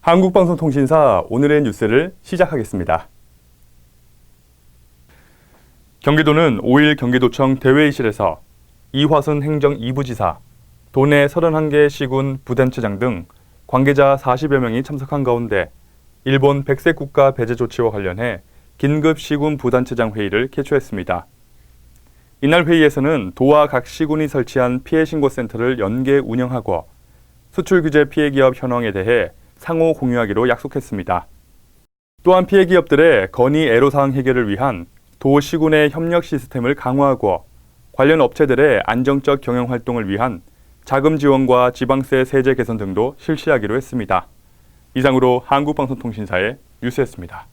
한국방송통신사 오늘의 뉴스를 시작하겠습니다. 경기도는 5일 경기도청 대회의실에서 이화순 행정 2부지사, 도내 31개 시군 부단체장 등 관계자 40여 명이 참석한 가운데 일본 백색 국가 배제 조치와 관련해 긴급 시군 부단체장 회의를 개최했습니다. 이날 회의에서는 도와 각 시군이 설치한 피해 신고 센터를 연계 운영하고 수출 규제 피해 기업 현황에 대해 상호 공유하기로 약속했습니다. 또한 피해 기업들의 건의 애로사항 해결을 위한 도 시군의 협력 시스템을 강화하고 관련 업체들의 안정적 경영 활동을 위한 자금 지원과 지방세 세제 개선 등도 실시하기로 했습니다. 이상으로 한국방송통신사의 뉴스였습니다.